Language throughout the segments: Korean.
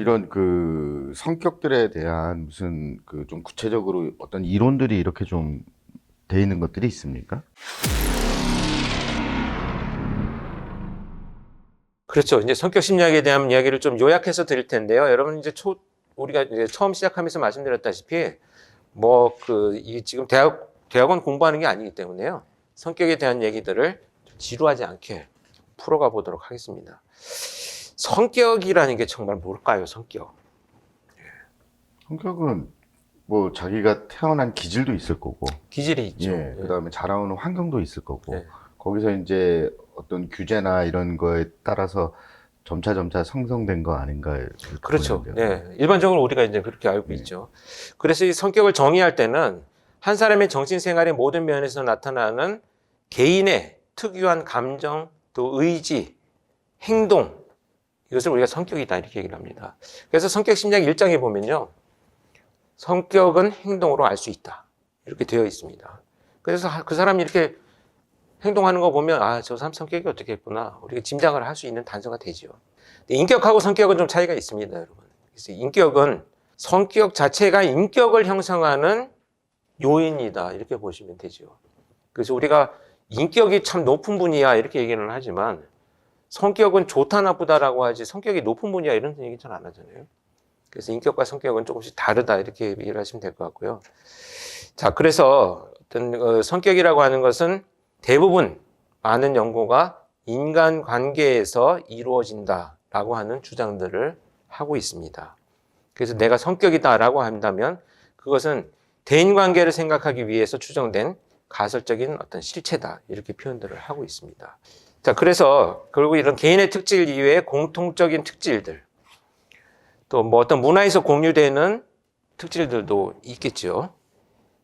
이런 그 성격들에 대한 무슨 그 좀 구체적으로 어떤 이론들이 이렇게 좀 돼 있는 것들이 있습니까? 그렇죠. 이제 성격 심리학에 대한 이야기를 좀 요약해서 드릴 텐데요. 여러분 이제 초 우리가 이제 처음 시작하면서 말씀드렸다시피 뭐 그 이 지금 대학 대학원 공부하는 게 아니기 때문에요. 성격에 대한 얘기들을 지루하지 않게 풀어가 보도록 하겠습니다. 성격이라는 게 정말 뭘까요? 성격. 성격은 뭐 자기가 태어난 기질도 있을 거고, 기질이 있죠. 예, 그다음에 자라오는 환경도 있을 거고, 네. 거기서 이제 어떤 규제나 이런 거에 따라서 점차 점차 성성된 거 아닌가 그렇죠. 네. 일반적으로 우리가 이제 그렇게 알고 네. 있죠. 그래서 이 성격을 정의할 때는 한 사람의 정신 생활의 모든 면에서 나타나는 개인의 특유한 감정, 또 의지, 행동, 이것을 우리가 성격이다 이렇게 얘기를 합니다. 그래서 성격 심리학 1장에 보면요. 성격은 행동으로 알 수 있다. 이렇게 되어 있습니다. 그래서 그 사람이 이렇게 행동하는 거 보면 아, 저 사람 성격이 어떻게 했구나. 우리가 짐작을 할 수 있는 단서가. 근데 인격하고 성격은 좀 차이가 있습니다, 여러분. 그래서 인격은 성격 자체가 인격을 형성하는 요인이다. 이렇게 보시면 되죠. 그래서 우리가 인격이 참 높은 분이야. 이렇게 얘기는 하지만 성격은 좋다, 나쁘다라고 하지 성격이 높은 분이야. 이런 얘기 잘 안 하잖아요. 그래서 인격과 성격은 조금씩 다르다. 이렇게 얘기를 하시면 될 것 같고요. 자, 그래서 어떤 어, 성격이라고 하는 것은 대부분 많은 연구가 인간 관계에서 이루어진다라고 하는 주장들을 하고 있습니다. 그래서 내가 성격이다라고 한다면 그것은 대인 관계를 생각하기 위해서 추정된 가설적인 어떤 실체다 이렇게 표현들을 하고 있습니다. 자, 그래서 결국 이런 개인의 특질 이외에 공통적인 특질들 또 뭐 어떤 문화에서 공유되는 특질들도 있겠죠.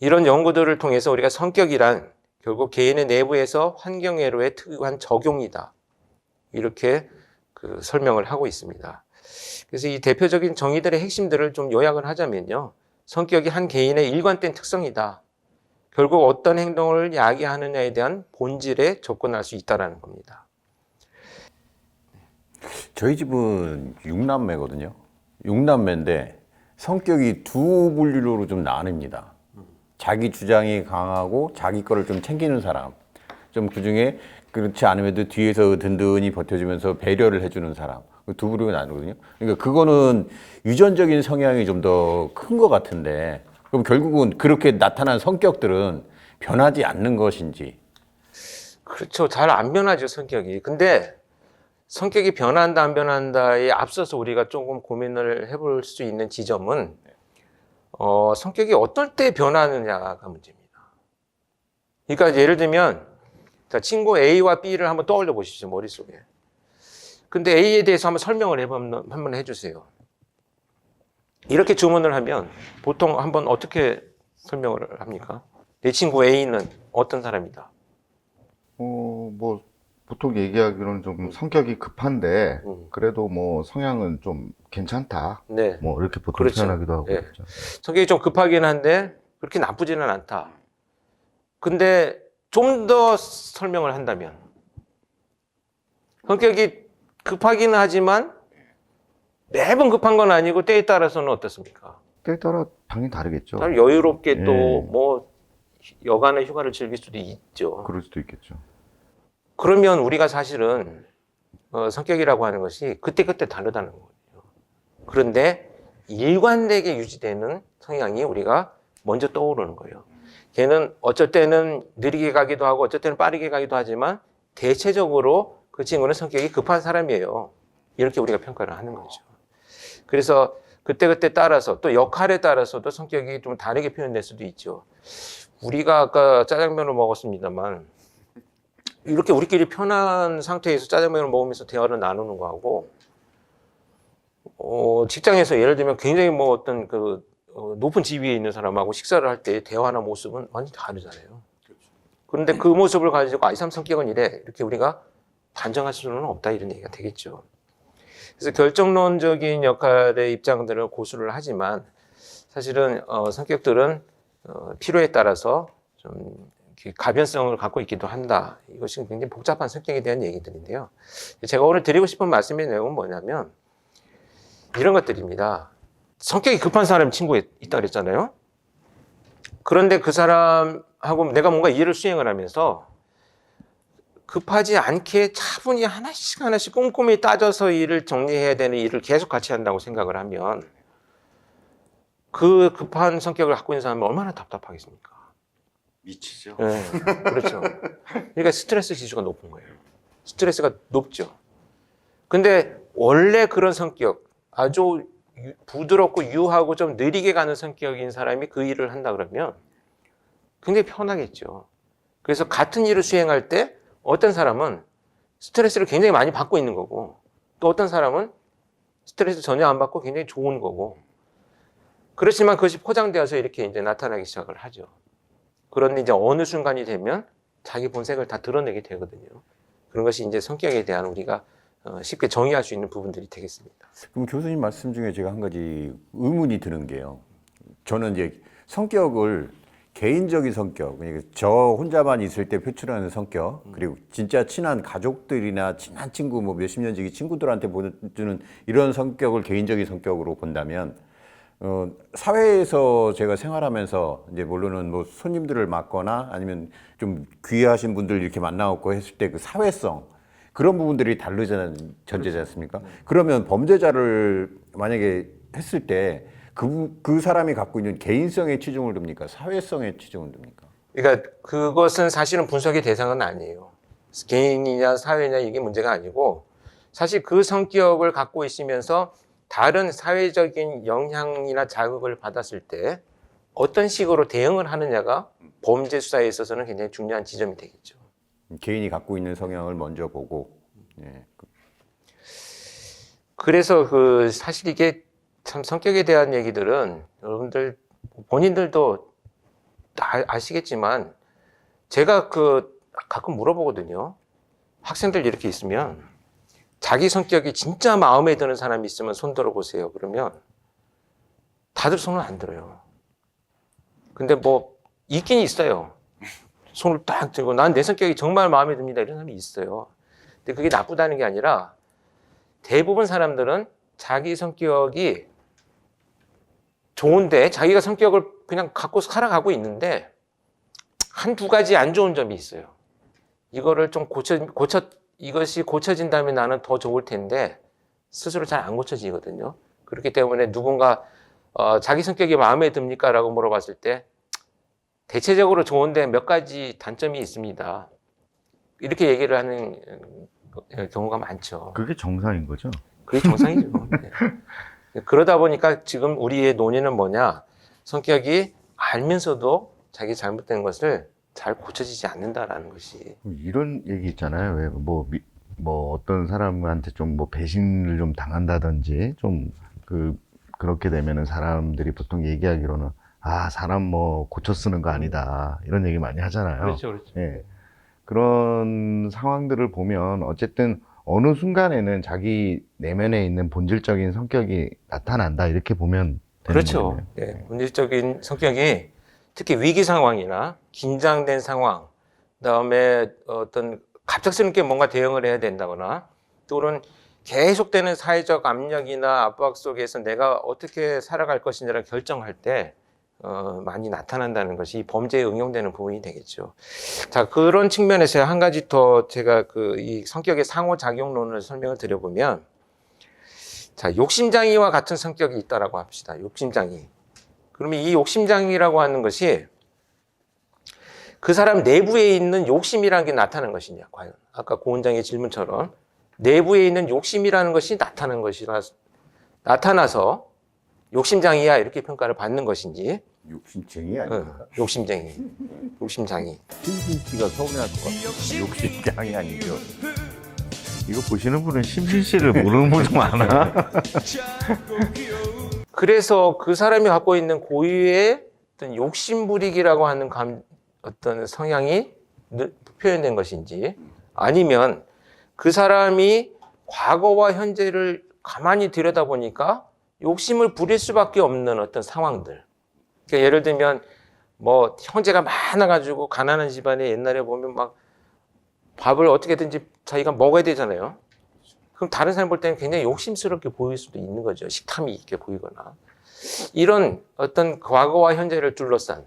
이런 연구들을 통해서 우리가 성격이란 결국 개인의 내부에서 환경애로의 특유한 적용이다. 이렇게 그 설명을 하고 있습니다. 그래서 이 대표적인 정의들의 핵심들을 좀 요약을 하자면요. 성격이 한 개인의 일관된 특성이다. 결국 어떤 행동을 야기하느냐에 대한 본질에 접근할 수 있다라는 겁니다. 저희 집은 육남매거든요. 육남매인데 성격이 두 분류로 좀 나뉩니다. 자기 주장이 강하고 자기 거를 좀 챙기는 사람. 좀 그중에 그렇지 않음에도 뒤에서 든든히 버텨주면서 배려를 해주는 사람. 그두 부류가 나누거든요. 그러니까 그거는 유전적인 성향이 좀 더 큰 것 같은데 그럼 결국은 그렇게 나타난 성격들은 변하지 않는 것인지 그렇죠. 잘 안 변하죠, 성격이. 근데 성격이 변한다, 안 변한다에 앞서서 우리가 조금 고민을 해볼 수 있는 지점은 어, 성격이 어떨 때 변하느냐가 문제입니다. 그러니까 예를 들면 자, 친구 A와 B를 한번 떠올려 보십시오, 머릿속에. 근데 A에 대해서 한번 설명을 해보면, 한번 해주세요. 이렇게 주문을 하면 보통 한번 어떻게 설명을 합니까? 내 친구 A는 어떤 사람이다? 어, 뭐 보통 얘기하기로는 좀 성격이 급한데 음. 그래도 뭐 성향은 좀 괜찮다. 네. 뭐 이렇게 보통 그렇죠. 표현하기도 하고 예. 그렇죠. 성격이 좀 급하긴 한데 그렇게 나쁘지는 않다. 근데 좀 더 설명을 한다면 성격이 급하기는 하지만 매번 급한 건 아니고 때에 따라서는 어떻습니까? 때에 따라 당연히 다르겠죠. 좀 여유롭게 또 예. 뭐 여간의 휴가를 즐길 수도 있죠. 그럴 수도 있겠죠. 그러면 우리가 사실은 어, 성격이라고 하는 것이 그때그때 다르다는 거예요. 그런데 일관되게 유지되는 성향이 우리가 먼저 떠오르는 거예요. 걔는 어쩔 때는 느리게 가기도 하고 어쩔 때는 빠르게 가기도 하지만 대체적으로 그 친구는 성격이 급한 사람이에요. 이렇게 우리가 평가를 하는 거죠. 그래서 그때그때 따라서 또 역할에 따라서도 성격이 좀 다르게 표현될 수도 있죠. 우리가 아까 짜장면을 먹었습니다만 이렇게 우리끼리 편한 상태에서 짜장면을 먹으면서 대화를 나누는 거하고 어, 직장에서 예를 들면 굉장히 뭐 어떤 그 어, 높은 지위에 있는 사람하고 식사를 할 때 대화나 모습은 완전히 다르잖아요. 그런데 그 모습을 가지고 아, 이 사람 성격은 이래 이렇게 우리가 단정할 수는 없다 이런 얘기가 되겠죠. 그래서 결정론적인 역할의 입장들을 고수를 하지만 사실은 어, 성격들은 어, 필요에 따라서 좀 가변성을 갖고 있기도 한다. 이것이 굉장히 복잡한 성격에 대한 얘기들인데요. 제가 오늘 드리고 싶은 말씀의 내용은 뭐냐면 이런 것들입니다. 성격이 급한 사람이 친구에 있다 그랬잖아요. 그런데 그 사람하고 내가 뭔가 일을 수행을 하면서 급하지 않게 차분히 하나씩 하나씩 꼼꼼히 따져서 일을 정리해야 되는 일을 계속 같이 한다고 생각을 하면 그 급한 성격을 갖고 있는 사람은 얼마나 답답하겠습니까? 미치죠. 네, 그렇죠. 그러니까 스트레스 지수가 높은 거예요. 스트레스가 높죠. 근데 원래 그런 성격, 아주 유- 부드럽고 유하고 좀 느리게 가는 성격인 사람이 그 일을 한다 그러면 굉장히 편하겠죠. 그래서 같은 일을 수행할 때 어떤 사람은 스트레스를 굉장히 많이 받고 있는 거고 또 어떤 사람은 스트레스 전혀 안 받고 굉장히 좋은 거고 그렇지만 그것이 포장되어서 이렇게 이제 나타나기 시작을 하죠. 그런데 이제 어느 순간이 되면 자기 본색을 다 드러내게 되거든요. 그런 것이 이제 성격에 대한 우리가 어, 쉽게 정의할 수 있는 부분들이 되겠습니다. 그럼 교수님 말씀 중에 제가 한 가지 의문이 드는 게요. 저는 이제 성격을 개인적인 성격, 그러니까 저 혼자만 있을 때 표출하는 성격, 그리고 진짜 친한 가족들이나 친한 친구, 뭐 몇십 년 지기 친구들한테 보여주는 이런 성격을 개인적인 성격으로 본다면, 어, 사회에서 제가 생활하면서 이제 물론은 뭐 손님들을 맡거나 아니면 좀 귀하신 분들 이렇게 만나고 했을 때 그 사회성 그런 부분들이 다르자는 전제지 않습니까? 그러면 범죄자를 만약에 했을 때 그, 그 사람이 갖고 있는 개인성에 치중을 둡니까? 사회성에 치중을 둡니까? 그러니까 그것은 사실은 분석의 대상은 아니에요. 개인이냐 사회냐 이게 문제가 아니고 사실 그 성격을 갖고 있으면서 다른 사회적인 영향이나 자극을 받았을 때 어떤 식으로 대응을 하느냐가 범죄 수사에 있어서는 굉장히 중요한 지점이 되겠죠. 개인이 갖고 있는 성향을 먼저 보고 예. 그래서 그 사실 이게 참 성격에 대한 얘기들은 여러분들 본인들도 다 아시겠지만 제가 그 가끔 물어보거든요. 학생들 이렇게 있으면 자기 성격이 진짜 마음에 드는 사람이 있으면 손 들어 보세요. 그러면 다들 손을 안 들어요. 근데 뭐 있긴 있어요. 손을 딱 들고 난 내 성격이 정말 마음에 듭니다. 이런 사람이 있어요. 근데 그게 나쁘다는 게 아니라 대부분 사람들은 자기 성격이 좋은데 자기가 성격을 그냥 갖고 살아가고 있는데 한 두 가지 안 좋은 점이 있어요. 이거를 좀 고쳐 고쳐 이것이 고쳐진다면 나는 더 좋을 텐데 스스로 잘 안 고쳐지거든요. 그렇기 때문에 누군가 어, 자기 성격이 마음에 듭니까 라고 물어봤을 때 대체적으로 좋은데 몇 가지 단점이 있습니다. 이렇게 얘기를 하는 어, 경우가 많죠. 그게 정상인 거죠? 그게 정상이죠. 네. 그러다 보니까 지금 우리의 논의는 뭐냐? 성격이 알면서도 자기 잘못된 것을 잘 고쳐지지 않는다라는 것이. 이런 얘기 있잖아요. 왜뭐뭐 어떤 사람한테 좀 뭐 배신을 좀 당한다든지 좀 그 그렇게 되면은 사람들이 보통 얘기하기로는 아 사람 뭐 고쳐 쓰는 거 아니다 이런 얘기 많이 하잖아요. 그렇죠. 예. 그런 상황들을 보면 어쨌든 어느 순간에는 자기 내면에 있는 본질적인 성격이 나타난다 이렇게 보면 그렇죠. 거네요. 네. 본질적인 성격이 특히 위기 상황이나 긴장된 상황, 그다음에 어떤 갑작스럽게 뭔가 대응을 해야 된다거나 또는 계속되는 사회적 압력이나 압박 속에서 내가 어떻게 살아갈 것인지를 결정할 때 어, 많이 나타난다는 것이 이 범죄에 응용되는 부분이 되겠죠. 자 그런 측면에서 한 가지 더 제가 그 이 성격의 상호작용론을 설명을 드려보면 자 욕심장이와 같은 성격이 있다라고 합시다. 욕심장이. 그러면 이 욕심장이라고 하는 것이 그 사람 내부에 있는 욕심이라는 게 나타나는 것이냐 과연 아까 고 원장의 질문처럼 내부에 있는 욕심이라는 것이 나타나는 것이라 나타나서 욕심장이야 이렇게 평가를 받는 것인지 욕심쟁이 어, 아닙니까? 욕심쟁이 욕심장이 신신 씨가 서운해할 것 같아요. 욕심장이 아니죠. 이거 보시는 분은 심신 씨를 모르는 분도 많아. 그래서 그 사람이 갖고 있는 고유의 어떤 욕심부리기라고 하는 감, 어떤 성향이 느- 표현된 것인지 아니면 그 사람이 과거와 현재를 가만히 들여다보니까 욕심을 부릴 수밖에 없는 어떤 상황들. 그러니까 예를 들면 뭐 형제가 많아가지고 가난한 집안에 옛날에 보면 막 밥을 어떻게든지 자기가 먹어야 되잖아요. 그럼 다른 사람 볼 때는 굉장히 욕심스럽게 보일 수도 있는 거죠. 식탐이 있게 보이거나. 이런 어떤 과거와 현재를 둘러싼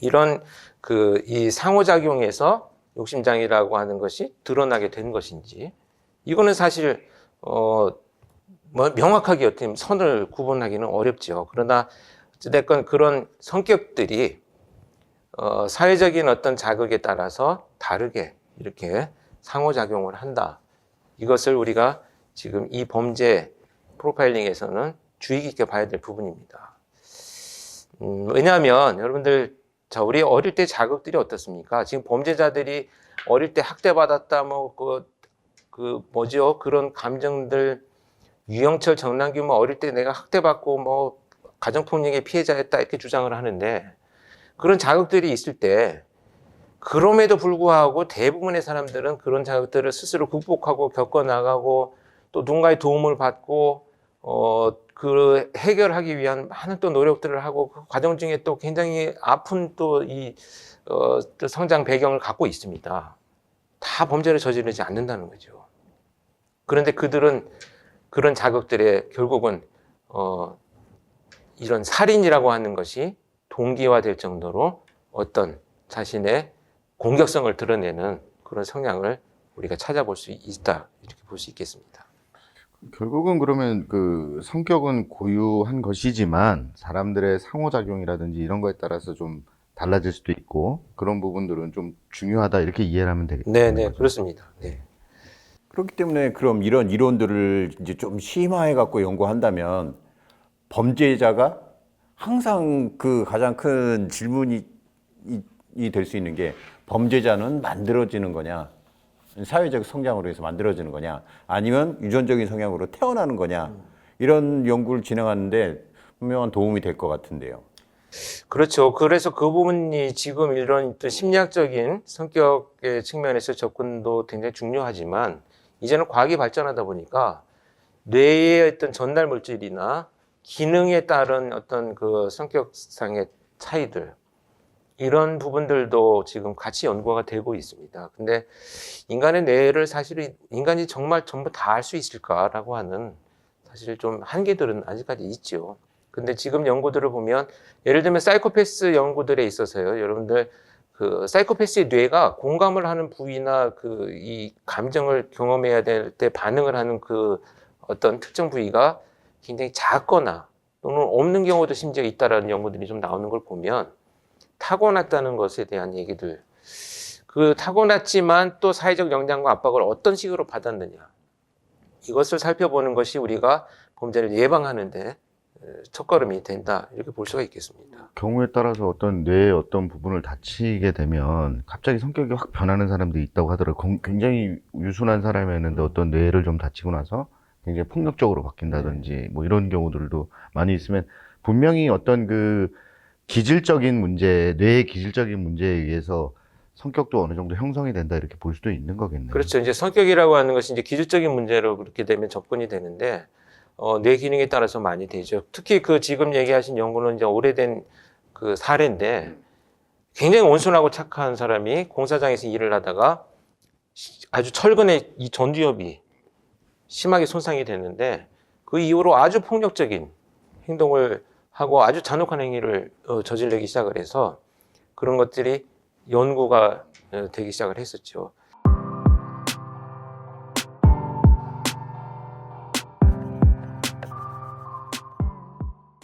이런 그 이 상호작용에서 욕심장애라고 하는 것이 드러나게 된 것인지 이거는 사실 어 뭐 명확하게 어떻게 선을 구분하기는 어렵죠. 그러나 어쨌든 그런 성격들이 어 사회적인 어떤 자극에 따라서 다르게 이렇게 상호작용을 한다. 이것을 우리가 지금 이 범죄 프로파일링에서는 주의 깊게 봐야 될 부분입니다. 음, 왜냐하면 여러분들 자 우리 어릴 때 자극들이 어떻습니까? 지금 범죄자들이 어릴 때 학대받았다 뭐그 그 뭐죠 그런 감정들 유영철 정남규 뭐 어릴 때 내가 학대받고 뭐 가정폭력의 피해자였다 이렇게 주장을 하는데 그런 자극들이 있을 때 그럼에도 불구하고 대부분의 사람들은 그런 자극들을 스스로 극복하고 겪어나가고 또 누군가의 도움을 받고 어, 그 해결하기 위한 많은 또 노력들을 하고 그 과정 중에 또 굉장히 아픈 또이 어, 또 성장 배경을 갖고 있습니다. 다 범죄를 저지르지 않는다는 거죠. 그런데 그들은 그런 자극들에 결국은 어, 이런 살인이라고 하는 것이 동기화될 정도로 어떤 자신의 공격성을 드러내는 그런 성향을 우리가 찾아볼 수 있다 이렇게 볼 수 있겠습니다. 결국은 그러면 그 성격은 고유한 것이지만 사람들의 상호작용이라든지 이런 거에 따라서 좀 달라질 수도 있고 그런 부분들은 좀 중요하다 이렇게 이해를 하면 되겠죠. 네, 네, 그렇습니다. 네. 그렇기 때문에 그럼 이런 이론들을 이제 좀 심화해 갖고 연구한다면 범죄자가 항상 그 가장 큰 질문이 될 수 있는 게 범죄자는 만들어지는 거냐 사회적 성장으로 해서 만들어지는 거냐 아니면 유전적인 성향으로 태어나는 거냐 이런 연구를 진행하는데 분명한 도움이 될 것 같은데요. 그렇죠. 그래서 그 부분이 지금 이런 또 심리학적인 성격의 측면에서 접근도 굉장히 중요하지만 이제는 과학이 발전하다 보니까 뇌의 어떤 전달 물질이나 기능에 따른 어떤 그 성격상의 차이들 이런 부분들도 지금 같이 연구가 되고 있습니다. 근데 인간의 뇌를 사실은 인간이 정말 전부 다 알 수 있을까라고 하는 사실 좀 한계들은 아직까지 있죠. 근데 지금 연구들을 보면 예를 들면 사이코패스 연구들에 있어서요. 여러분들 그 사이코패스의 뇌가 공감을 하는 부위나 그 이 감정을 경험해야 될 때 반응을 하는 그 어떤 특정 부위가 굉장히 작거나 또는 없는 경우도 심지어 있다라는 연구들이 좀 나오는 걸 보면 타고났다는 것에 대한 얘기들 그 타고났지만 또 사회적 영향과 압박을 어떤 식으로 받았느냐 이것을 살펴보는 것이 우리가 범죄를 예방하는데 첫걸음이 된다 이렇게 볼 수가 있겠습니다. 경우에 따라서 어떤 뇌의 어떤 부분을 다치게 되면 갑자기 성격이 확 변하는 사람들이 있다고 하더라고요. 건- 굉장히 유순한 사람이었는데 어떤 뇌를 좀 다치고 나서 굉장히 폭력적으로 바뀐다든지 뭐 이런 경우들도 많이 있으면 분명히 어떤 그 기질적인 문제, 뇌의 기질적인 문제에 의해서 성격도 어느 정도 형성이 된다 이렇게 볼 수도 있는 거겠네요. 그렇죠. 이제 성격이라고 하는 것이 이제 기술적인 문제로 그렇게 되면 접근이 되는데 어, 뇌 기능에 따라서 많이 되죠. 특히 그 지금 얘기하신 연구는 이제 오래된 그 사례인데 굉장히 온순하고 착한 사람이 공사장에서 일을 하다가 시- 아주 철근의 이 전두엽이 심하게 손상이 됐는데 그 이후로 아주 폭력적인 행동을 하고 아주 잔혹한 행위를 어, 저지르기 시작을 해서 그런 것들이 연구가 어, 되기 시작을 했었죠.